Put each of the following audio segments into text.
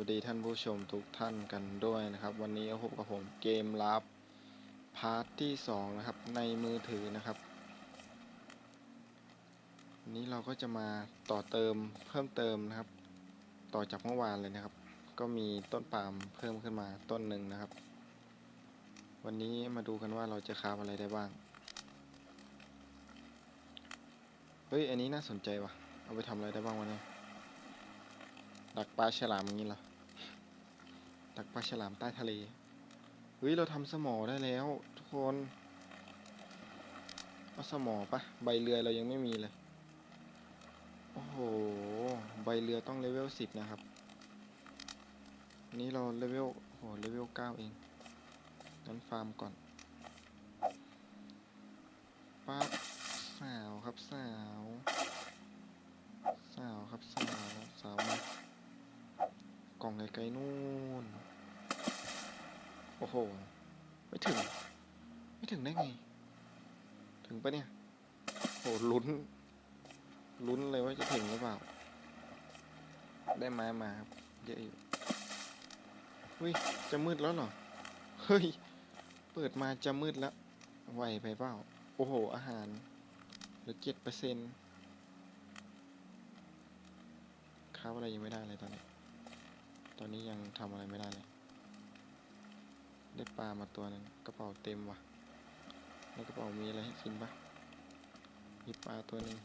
วัสดีท่านผู้ชมทุกท่านกันด้วยนะครับ วันนี้พบกับผมเกมลับพาร์ทที่สองนะครับในมือถือนะครับนนี้เราก็จะมาต่อเติมเพิ่มเติมนะครับ ต่อจากเมื่อวานเลยนะครับ ก็มีต้นปาล์มเพิ่มขึ้นมาต้นหนึ่งนะครับ วันนี้มาดูกันว่าเราจะคาฟอะไรได้บ้างเฮ้ยอันนี้น่าสนใจว่ะเอาไปทำอะไรได้บ้างวะเนี่ยดักปลาฉลามอย่างนี้เหรอ ดักปลาฉลามใต้ทะเล เฮ้ย เราทำสมอได้แล้ว ทุกคน เอาสมอปะใบเรือเรายังไม่มีเลย โอ้โห ใบเรือต้องเลเวลสิบนะครับ นี้เราเลเวลโอ้โหเลเวลเก้าเองนั้นฟาร์มก่อนปั๊บสาวครับสาว สาวครับสาว สาวมา กล่องไกลๆนู่น โอ้โห ไม่ถึง ไม่ถึงได้ไง ถึงปะเนี่ย โหลุ้น ลุ้นเลยว่าจะถึงหรือเปล่า ได้ไม้มาครับเยอะอยู่เฮ้ย จะมืดแล้วเหรอ เฮ้ย เปิดมาจะมืดแล้วไหวไปเปล่า โอ้โห อาหารเหลือเจ็ดเปอร์เซ็นต์ค้าอะไรยังไม่ได้เลยตอนนี้ ตอนนี้ยังทำอะไรไม่ได้เลย ได้ปลามาตัวนึงกระเป๋าเต็มว่ะ ในกระเป๋ามีอะไรให้กินปะมีปลาตัวนึง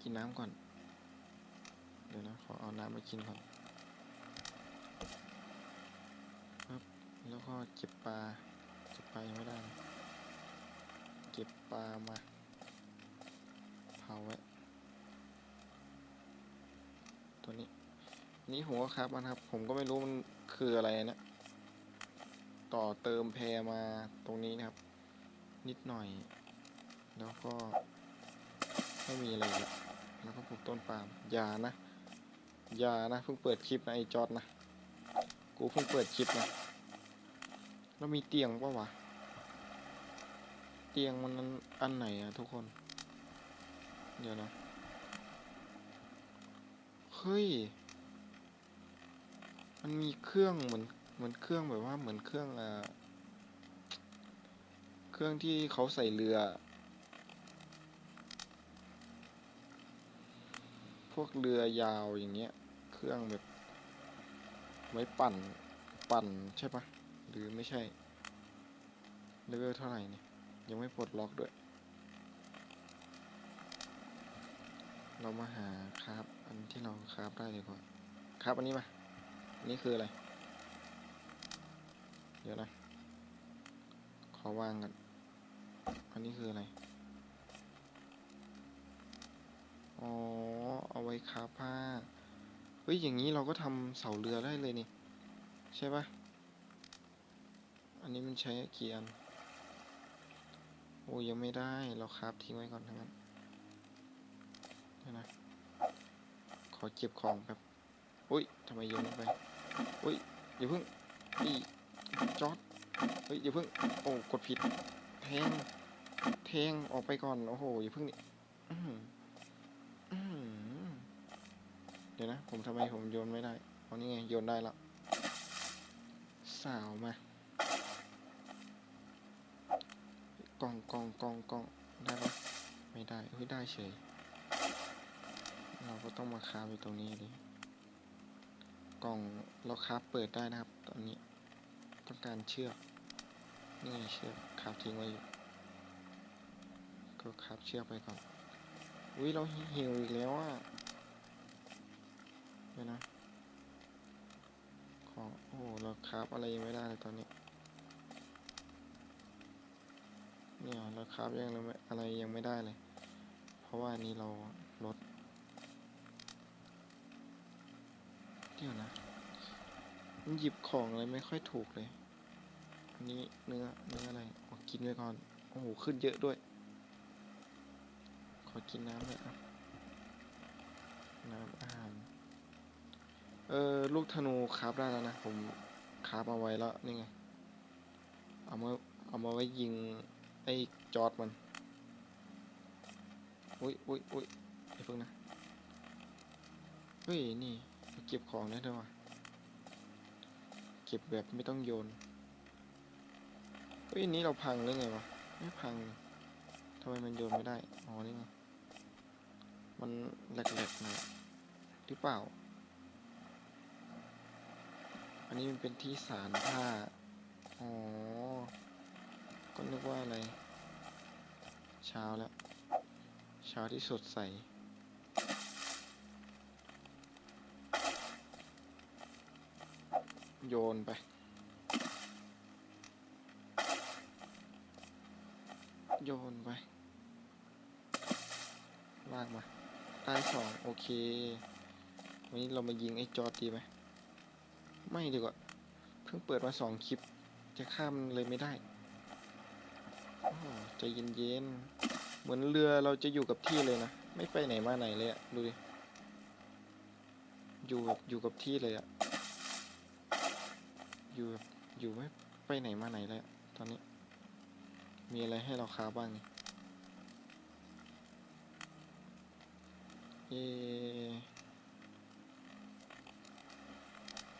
กินน้ำก่อน เดี๋ยวนะ ขอเอาน้ำมากินก่อนครับแล้วก็เก็บปลาเก็บปลายังไม่ได้เลยเก็บปลามาเผาไว้ตัวนี้ นี่ผมก็ครับมันครับ ผมก็ไม่รู้มันคืออะไรนะต่อเติมแพรมาตรงนี้นะครับ นิดหน่อย แล้วก็ไม่มีอะไรเลยแล้วก็ปลูกต้นปาล์มอย่านะอย่านะเพิ่งเปิดคลิปนะไอจอดนะกูเพิ่งเปิดคลิปนะแล้วมีเตียงปะวะเตียงมันอันไหนอะทุกคน เดี๋ยวนะ เฮ้ย มันมีเครื่องเหมือนเหมือนเครื่องแบบว่าเหมือนเครื่องอ่าเครื่องที่เขาใส่เรือ พวกเรือยาวอย่างเงี้ย เครื่องแบบ ไว้ปั่น ปั่นใช่ปะหรือไม่ใช่ เลเวลเท่าไหร่เนี่ย ยังไม่ปลดล็อกด้วย เรามาหาคราฟอันที่เราคราฟได้เลยก่อนคราฟอันนี้มา นนี้คืออะไร เดี๋ยวนะ ขอวางกันอันนี้คืออะไร อ๋อ เอาไว้คาผ้า เฮ้ย อย่างนี้เราก็ทำเสาเรือได้เลยนี่ ใช่ปะอันนี้มันใช้เกี่อันโอ้ยังไม่ได้ เราคราฟทิ้งไว้ก่อนทั้งนั้นเดี๋ยวนะ ขอเก็บของแป๊บอุ้ยทำไมโยนไป อุ้ยอย่าเพิ่งอีจอดเฮ้ยอย่าเพิ่งโอ้กดผิดแทงแทงออกไปก่อนโอ้โหอย่าเพิ่งนี่เดี๋ยวนะ ผมทำไมผมโยนไม่ได้เอานี่ไงโยนได้แล้วสาวมากล่องกล่องกล่องกล่องได้ปะไม่ได้เฮ้ยได้เฉยเราก็ต้องมาคาบอยู่ตรงนี้ดิ กล่องเราคราฟเปิดได้นะครับ ตอนนี้ต้องการเชือกนี่เชือกคราฟทิ้งไว้อยู่ก็คราฟเชือกไปก่อนอุ้ยเราหิวอีกแล้วอะเดี๋ยวนะของโอ้โหเราคราฟอะไรยังไม่ได้เลยตอนนี้เนี่ยเราคราฟยังอะไรยังไม่ได้เลย เพราะว่านนี้เราลด เดี๋ยวนะมันหยิบของอะไรไม่ค่อยถูกเลย อันนี้เนื้อเนื้ออะไรออกินไปก่อน โอ้โห ขึ้นเยอะด้วย ขอกินน้ำเลยอะน้ำอาหาร เออลูกธนูคราฟได้แล้วนะ ผมคราฟเอาไว้แล้ว นี่ไง เอามา เอามาไว้ยิง ไอ้จอดมัน อุ้ยอุ้ยอุ้ยไอ้เพิ่งนะ เฮ้ย นี่ เก็บของได้ด้วยวะเก็บแบบไม่ต้องโยน เฮ้ยนี้เราพังได้ไงวะ ไม่พังทำไมมันโยนไม่ได้ อ๋อ นี่ไงมันแหลกๆหน่อยหรือเปล่า อันนี้มันเป็นที่สารผ้า อ๋อ ก็นึกว่าอะไร เช้าแล้ว เช้าที่สดใส โยนไป โยนไป ลากมาตายสองโอเค วันนี้เรามายิงไอ้จอร์ดดีไหมไม่ดีกว่า เพิ่งเปิดมาสองคลิป จะข้ามเลยไม่ได้ใจเย็นๆ เหมือนเรือเราจะอยู่กับที่เลยนะ ไม่ไปไหนมาไหนเลยอะดูดิ อยู่อยู่กับที่เลยอะ อยู่อยู่ไม่ไปไหนมาไหนเลยอะตอนนี้ มีอะไรให้เราค้าบ้างนี่เอ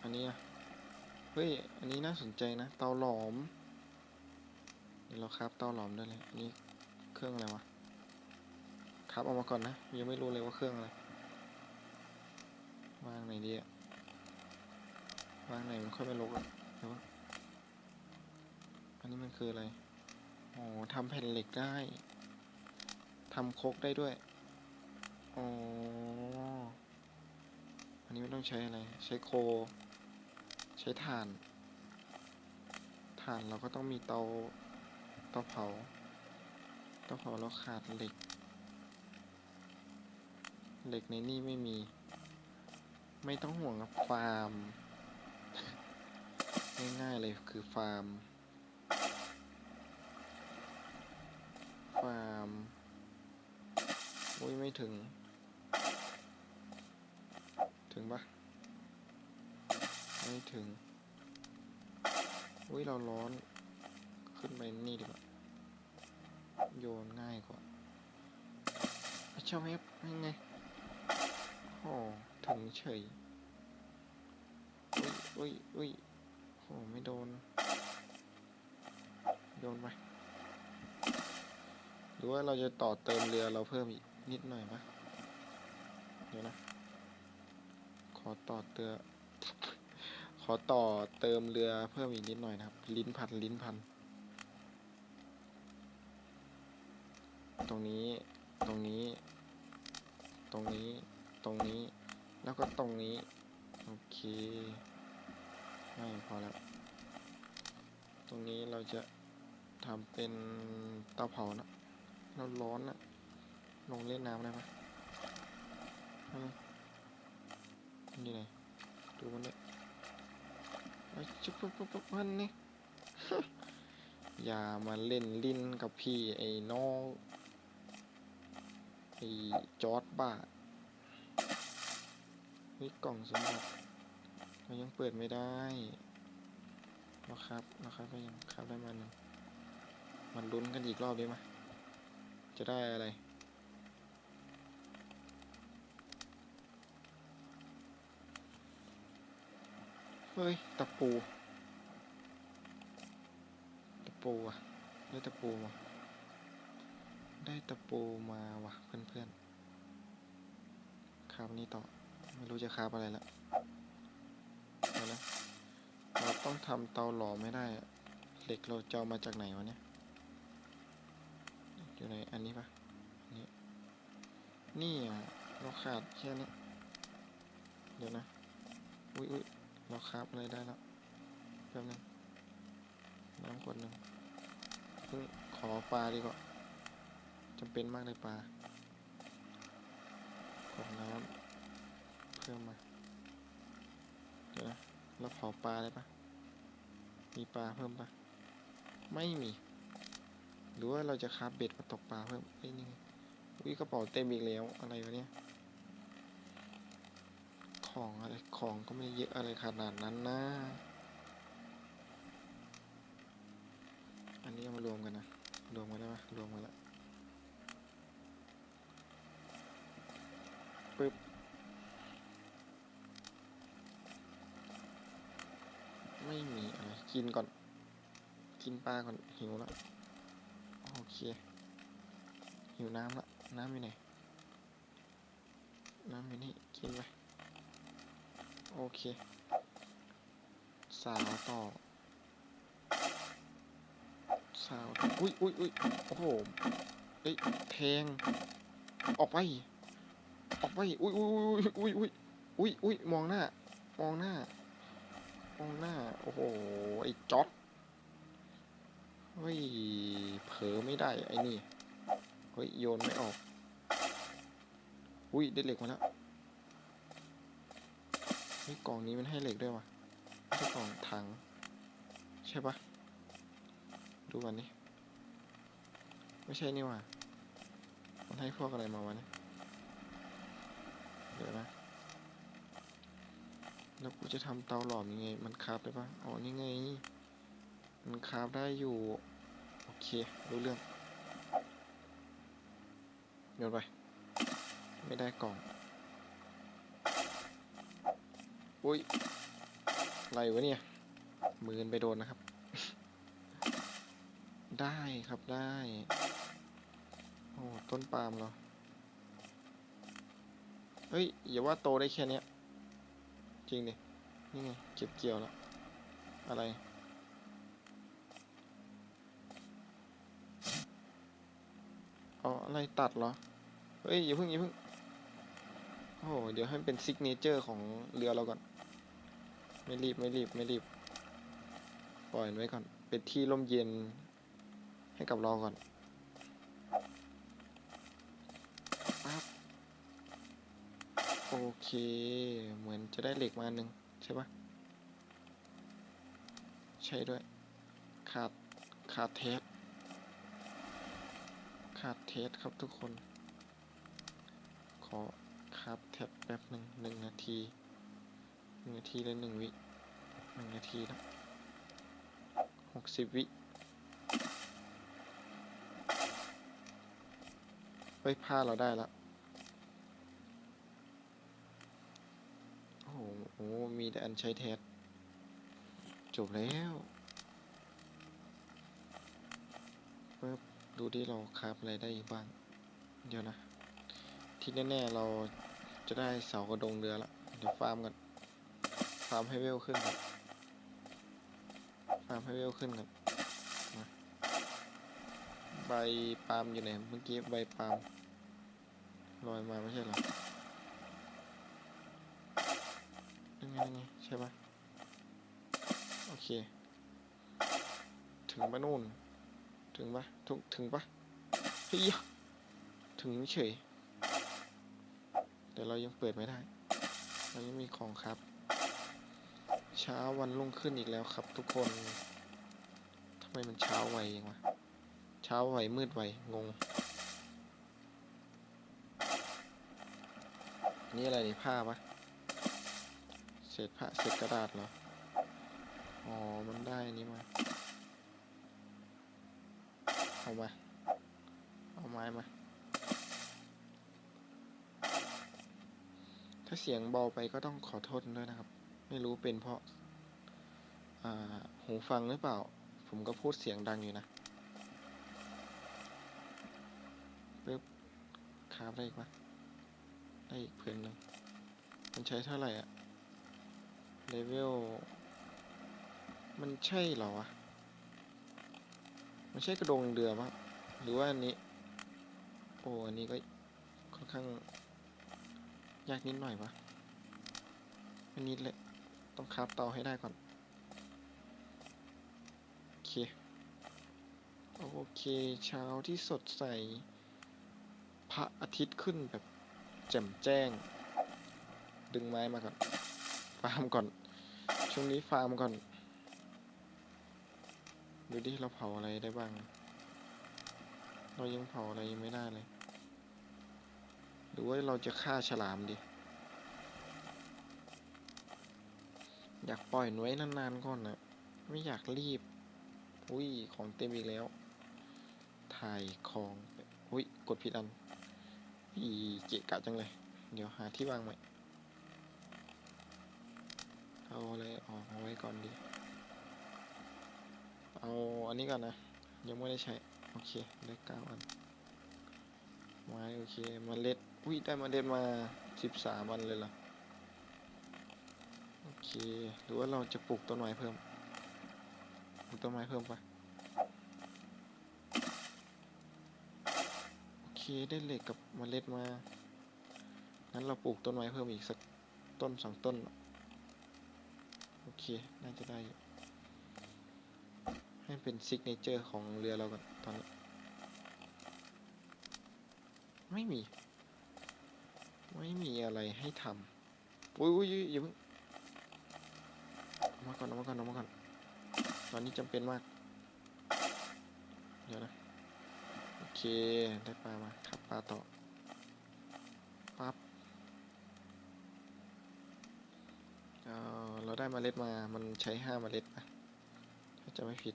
อันนี้อะเฮ้ย อันนี้น่าสนใจนะ เตาหลอมเดี๋ยวเราคราฟเตาหลอมได้เลยอันนี้เครื่องอะไรวะ คราฟเออกมาก่อนนะ ยังไม่รู้เลยว่าเครื่องอะไรวางไหนดีอะวางไหนมันค่อยไม่ลกอะเดี๋ยวก่อ นอันนี้มันคืออะไร อ๋อทำแผ่นเหล็กได้ ทำโคกได้ด้วย อ๋อ อันนี้ไม่ต้องใช้อะไร ใช้โค ใช้ถ่าน ถ่านเราก็ต้องมีเตา เตาเผา เตาเผาเราขาดเหล็ก เหล็กในนี่ไม่มี ไม่ต้องห่วงครับฟาร์มง่ายๆเลยคือฟาร์ม ฟาร์มอุ้ยไม่ถึง ถึงปะไม่ถึง อุ้ยเราร้อน ขึ้นไปนี่ดีกว่า โยนง่ายกว่าอะชอบเอฟยังไงโอ้ถึงเฉย อุ้ยอุ้ยอุ้ยโอ้ไม่โดนโยนไป หรือว่าเราจะต่อเติมเรือเราเพิ่มอีกนิดหน่อยปะเดี๋ยวนะ ขอต่อเตือ ขอต่อเติมเรือเพิ่มอีกนิดหน่อยนะครับ ลิ้นพันลิ้นพัน ตรงนี้ ตรงนี้ ตรงนี้ ตรงนี้ แล้วก็ตรงนี้ โอเค ไม่พอแล้ว ตรงนี้เราจะทำเป็นเตาเผานะ เราร้อนนะลงเล่นน้ำได้ปะเฮ้ยมันอยู่ไหนดูมันด้วยไอ้ชุบปุ๊บปุ๊บปุ๊บมันนี่อย่ามาเล่นลิ้นกับพี่ไอ้น้องไอ้จอร์ดบ้าเฮ้ยกล่องสมบัติเรายังเปิดไม่ได้เราครับเราครับไปยังครับได้มาหนึ่งมันลุ้นกันอีกรอบดีไหม จะได้อะไร เฮ้ย ตะปู ตะปูอะได้ตะปูมาได้ตะปูมาว่ะเพื่อนๆคาบนี้ต่อ ไม่รู้จะคาบอะไรละเดี๋ยวนะเราต้องทำเตาหลอมไม่ได้ เหล็กเราจะเอามาจากไหนวะเนี่ย อยู่ในอันนี้ปะนนี้นี่อะเราขาดแค่นี้ เดี๋ยวนะ อุ้ยอุ้ยเราคราบอะไรได้แล้วแป๊บนึงน้ำขวดหนึ่งเพิ่งขอปลาดีกว่าจำเป็นมากเลยปลาขวดน้ำเพิ่มมา เดี๋ยวนะเราเผาปลาได้ปะมีปลาเพิ่มปะไม่มี หรือว่าเราจะคาบเบ็ดมาตกปลาเพิ่มเอ้นี่ไงอุ้ยกระเป๋าเต็มอีกแล้วอะไรวะเนี่ย ของอะไรของก็ไม่เยอะอะไรขนาดนั้นนะ อันนี้มารวมกันนะ รวมกันได้ปะรวมกันละปึ๊บไม่มีอะไร กินก่อน กินปลาก่อนหิวแล้ว เค หิวน้ำละ น้ำอยู่ไหน น้ำอยู่นี่ กินไป โอเค สาวต่อ สาวอุ้ยอุ้ยอุ้ยโอ้โหเอ้ยแทง ออกไป ออกไป อุ้ยอุ้ยอุ้ยอุ้ยอุ้ยอุ้ยมองหน้า มองหน้า มองหน้า โอ้โห ไอ้จ๊อด เฮ้ย เผลอไม่ได้ไอ้นี่ เฮ้ย โยนไม่ออก อุ้ยได้เหล็กมาแล้วเฮ้ยกล่องนี้มันให้เหล็กด้วยวะไม่ใช่กล่องถัง ใช่ปะดูก่อนนี่ไม่ใช่นี่ว่ะมันให้พวกอะไรมาวะเนี่ยเดี๋ยวนะแล้วกูจะทำเตาหลอมยังไง มันคาฟได้ปะอ๋อนี่ไง มันคาฟได้อยู่ เค รู้เรื่องเดี๋ยวไป ไม่ได้กล่อง อุ้ยอะไรวะเนี่ย มือนไปโดนนะครับ ได้ครับได้ โอ้ ต้นปาล์มเหรอ เฮ้ย อย่าว่าโตได้แค่เนี้ยจริงดิ นี่ไง เก็บเกี่ยวแล้ว อะไร อะไรตัดเหรอ เฮ้ยอย่าเพิ่งอย่าเพิ่ง โอ้โหเดี๋ยวให้มันเป็นซิกเนเจอร์ของเรือเราก่อน ไม่รีบไม่รีบไม่รีบ ปล่อยไว้ก่อน เป็นที่ร่มเย็นให้กับเราก่อนโอเค เหมือนจะได้เหล็กมาหนึ่งใช่ปะใช่ด้วย ขาด ขาดเทส ขาดเทสครับทุกคน ขอขาดแท็บแป๊บหนึ่งหนึ่งนาทีหนึ่งนาทีเลยหนึ่งวิหนึ่งนาทีแล้วหกสิบวิเฮ้ยผ้าเราได้ล้วโอ้โหมีแต่อันใช้แทสจบแล้วปึ๊บ ดูดิเราคราฟอะไรได้อีกบ้าง เดี๋ยวนะ ที่แน่ๆเราจะได้เสากระดงเรือละ เดี๋ยวฟาร์มกัน ฟาร์มให้เวลขึ้นก่อนฟาร์มให้เวลขึ้นก่อนใบปาล์มอยู่ไหน เมื่อกี้ใบปาล์มลอยมาไม่ใช่หรอยังไงยังไงใช่ปะโอเค ถึงปะนู่น ถึงปะถึงถึงปะเฮ้ยถึงเฉย แต่เรายังเปิดไม่ได้เรายังมีของครับ เช้าวันรุ่งขึ้นอีกแล้วครับ ทุกคนทำไมมันเช้าไวยังวะเช้าไวมืดไวงง นี่อะไรนี่ผ้าปะเศษผ้าเศษกระดาษเหรออ๋อมันได้อันนี้มา เอามา เอาไม้มา ถ้าเสียงเบาไปก็ต้องขอโทษด้วยนะครับ ไม่รู้เป็นเพราะาหูฟังหรือเปล่า ผมก็พูดเสียงดังอยู่นะปึ๊บคาบได้อีกปะได้อีกเพื่อนหนึ่งมันใช้เท่าไหร่อะเลเวล มันใช่เหรอวะ ไมันใช่กระดงเรือปะหรือว่าอันนี้ โอ้อันนี้ก็ค่อนข้างยากนิดหน่อยวะอันนี้แหละต้องคราฟเตาให้ได้ก่อน โอเค โอเค เช้าที่สดใส พระอาทิตย์ขึ้นแบบแจ่มแจ้ง ดึงไม้มาก่อน ฟาร์มก่อน ช่วงนี้ฟาร์มก่อน ดูดิเราเผาอะไรได้บ้าง เรายังเผาอะไรยังไม่ได้เลย หรือว่าเราจะฆ่าฉลามดิ อยากปล่อยมันไว้นานๆก่อนนะไม่อยากรีบ อุ้ย ของเต็มอีกแล้ว ถ่ายของอุ้ย กดผิดอัน อีเกะกะจังเลย เดี๋ยวหาที่วางใหม่ เอาอะไรออกเอาไว้ก่อนดี อันนี้ก่อนนะ ยังไม่ได้ใช้ โอเค ได้เก้าอันไม้โอเคเมล็ดอุ้ยได้เมล็ดมาสิบสามวันเลยเหรอโอเคหรือว่าเราจะปลูกต้นไม้เพิ่มปลูกต้นไม้เพิ่มปะโอเคได้เหล็กกับเมล็ดมางั้นเราปลูกต้นไม้เพิ่มอีกสักต้นสองต้นโอเคน่าจะได้อยู่ ให้เป็นซิกเนเจอร์ของเรือเราก่อนตอนนี้ ไม่มี ไม่มีอะไรให้ทำอุ้ยอุ้ยอุ๊ยอย่าเพิ่งมาก่อนมาก่อนมาก่อนตอนนี้จำเป็นมาก เดี๋ยวนะ โอเค ได้ปลามาขับปลาต่อปั๊บเออเราได้เมล็ดมา มันใช้ห้าเมล็ดนะถ้าจะไม่ผิด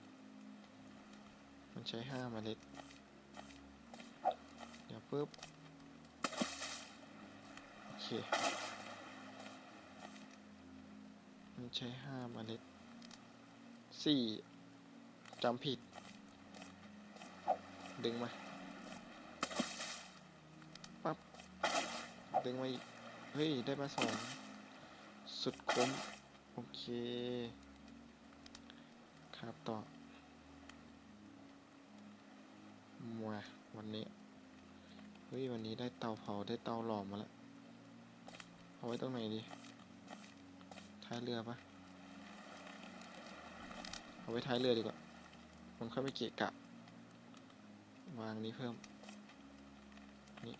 ใช้ห้าเมล็ด เดี๋ยวปุ๊บ โอเค มันใช้ห้าเมล็ดสี่จำผิด ดึงมา ปั๊บ ดึงมาอีก เฮ้ย ได้มาสอง สุดคุ้ม โอเค ครับต่อ มาวันนี้ เฮ้ย วันนี้ได้เตาเผาได้เตาหลอมมาแล้ว เอาไว้ตรงไหนดี ท้ายเรือปะเอาไว้ท้ายเรือดีกว่า มันค่อยไม่เกะกะ วางนี้เพิ่ม นี่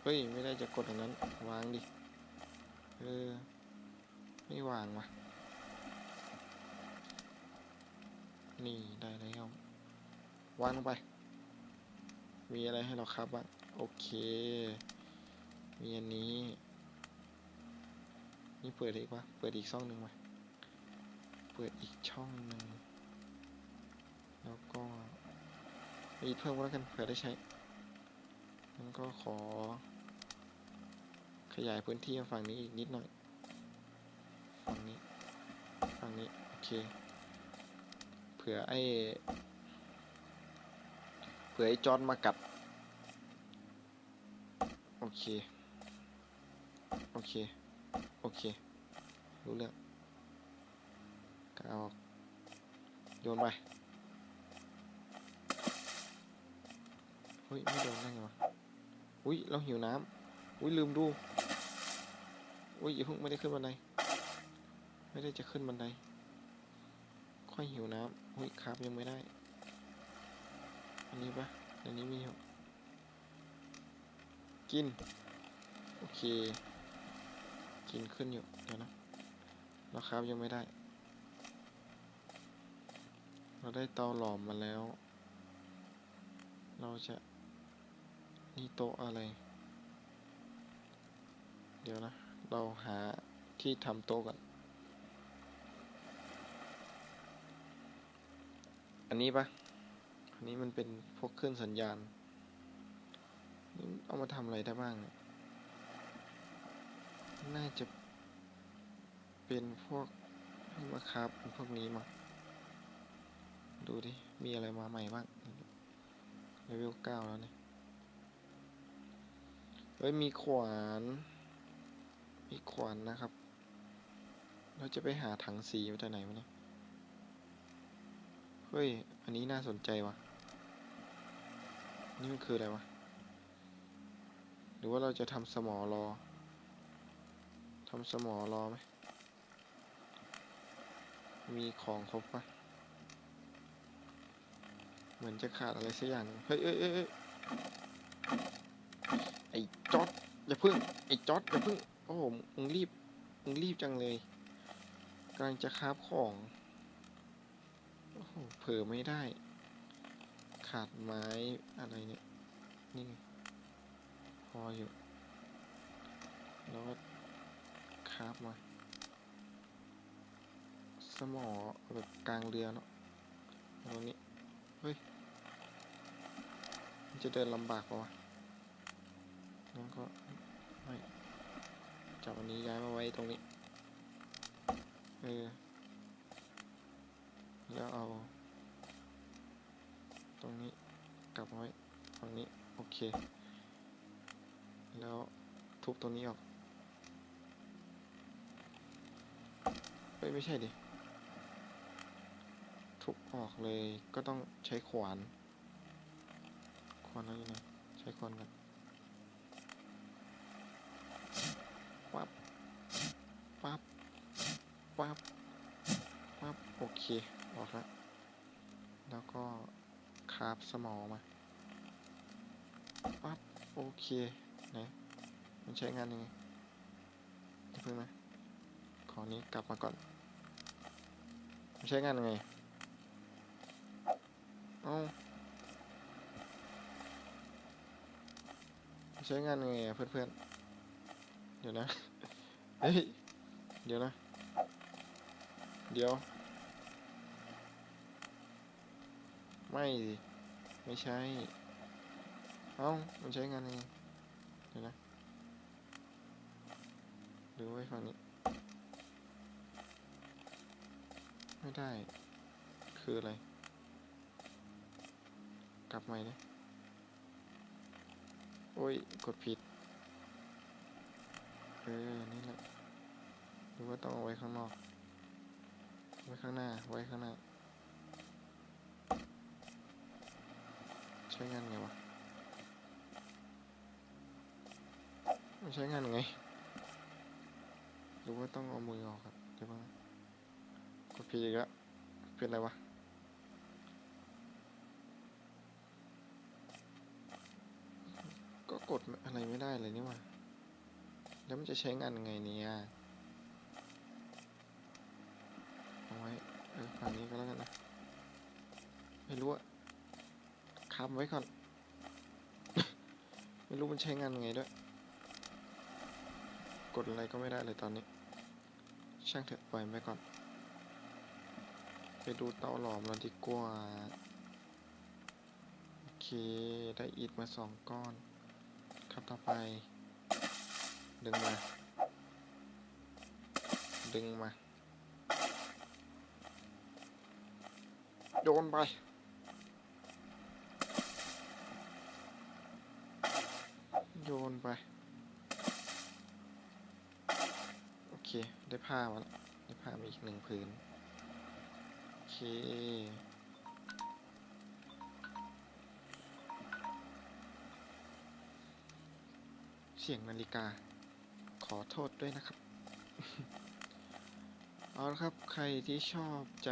เฮ้ย ไม่ได้จะกดอย่างนั้น วางดิ เออ ไม่วางว่ะ นี่ได้แล้ว วางลงไป มีอะไรให้เราครับบ้างโอเค มีอันนี้ นี่เปิดอีกวะเปิดอีกช่องหนึ่งวะเปิดอีกช่องหนึ่งแล้วก็มีเพิ่มก็แล้วกันเผื่อได้ใช้งั้นก็ขอ ขยายพื้นที่มาฝั่งนี้อีกนิดหน่อย ฝั่งนี้ ฝั่งนี้ โอเค เผื่อไอ้ ผื่อไอ้จอนมากัด โอเค โอเค โอเค รู้เรื่องก็เอาโยนไป เฮ้ย ไม่โดนได้ไงวะ อุ้ย เราหิวน้ำ อุ้ย ลืมดู อุ้ยอย่าเพิ่งไม่ได้ขึ้นบันได ไม่ได้จะขึ้นบันได ค่อยหิวน้ำ อุ้ยครับยังไม่ได้ อันนี้ปะอันนี้มีอยู่กิน โอเค กินขึ้นอยู่ เดี๋ยวนะ เราครับยังไม่ได้ เราได้เตาหลอมมาแล้ว เราจะ นี่โต๊ะอะไร เดี๋ยวนะ เราหาที่ทำโต๊ะก่อนอันนี้ปะ อันนี้มันเป็นพวกเครื่องสัญญาณ นี่เอามาทำอะไรได้บ้างเนี่ย น่าจะเป็นพวกให้มาคราบพวกนี้มา ดูดิ มีอะไรมาใหม่บ้างเลเวลเก้าแล้วเนี่ย เฮ้ย มีขวาน มีขวานนะครับ เราจะไปหาถังสีมาจากไหนวะเนี่ย เฮ้ย อันนี้น่าสนใจว่ะ นี่มันคืออะไรวะ หรือว่าเราจะทำสมอรอทำสมอรอไหม มีของครบปะเหมือนจะขาดอะไรสักอย่าง เฮ้ยเอ้ยเอ้ยไอ้จอดอย่าพึ่ง ไอ้จอดอย่าพึ่ง โอ้โห มึงรีบ มึงรีบจังเลยกำลังจะคาบของ โอ้โห เผลอไม่ได้ ขาดไม้อะไรเนี่ย นี่ไงพออยู่ แล้วก็คราบมา สมอแบบกลางเรือเนาะตรงนี้ เฮ้ย จะเดินลำบากปะวะงั้นก็ไม่จับอันนี้ย้ายมาไว้ตรงนี้ เออ แล้วเอา ตรงนี้กลับไว้ตรงนี้โอเค แล้วทุบตรงนี้ออกเอ้ยไม่ใช่ดิ ทุบออกเลยก็ต้องใช้ขวาน ขวานอะไรนะใช้ขวานกันปั๊บปั๊บปั๊บปั๊บโอเค ออกแล้วแล้วก็ คาบสมองมาปั๊บโอเคไหนมันใช้งานยังไงเดี๋ยวเพิ่งนะขอนี้กลับมาก่อนมันใช้งานยังไงเอ้ามันใช้งานยังไงอะเพื่อนๆ เดี๋ยวนะ เฮ้ย เดี๋ยวนะ เดี๋ยว ไม่สิ ไม่ใช่ เอ้า มันใช้งานยังไง เดี๋ยวนะ ดูไว้ฝั่งนี้ ไม่ได้ คืออะไร กลับใหม่ดิโอ้ย กดผิด เออ นี่แหละหรือว่าต้องเอาไว้ข้างนอก ไว้ข้างหน้า ไว้ข้างหน้า ใช้งานไงวะมันใช้งานไง หรือว่าต้องเอามือออกครับเดี๋ยวก่อนนะกดผิดอีกแล้วเป็นอะไรวะก็กดอะไรไม่ได้เลยนี่ว่าแล้วมันจะใช้งานไงเนี่ยเอาไว้เออฝั่งนี้ก็แล้วกันนะ ไม่รู้อะคำไว้ก่อน ไม่รู้มันใช้งานยังไงด้วย กดอะไรก็ไม่ได้เลยตอนนี้ ช่างเถอะปล่อยมันไปก่อน ไปดูเตาหลอมเราดีกว่า โอเค ได้อิฐมาสองก้อน ครับต่อไป ดึงมา ดึงมา โยนไป โยนไป โอเค ได้ผ้ามาแล้วได้ผ้ามาอีกหนึ่งผืนโอเคเสียงนาฬิกา ขอโทษด้วยนะครับ เอาละครับ ใครที่ชอบใจ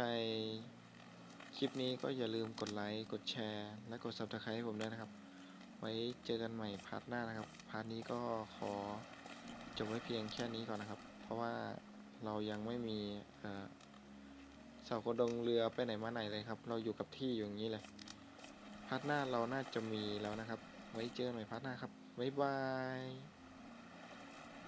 คลิปนี้ก็อย่าลืมกดไลค์ กดแชร์ และกด subscribe ให้ผมด้วยนะครับ ว้เจอกันใหม่พาร์ทหน้านะครับ พาร์ทนี้ก็ขอจบไว้เพียงแค่นี้ก่อนนะครับ เพราะว่าเรายังไม่มีเสากระดงเรือไปไหนมาไหนเลยครับ เราอยู่กับที่อยู่อย่างนี้เลย พาร์ทหน้าเราน่าจะมีแล้วนะครับ ไว้เจอกันใหม่พาร์ทหน้าครับ บ๊ายบาย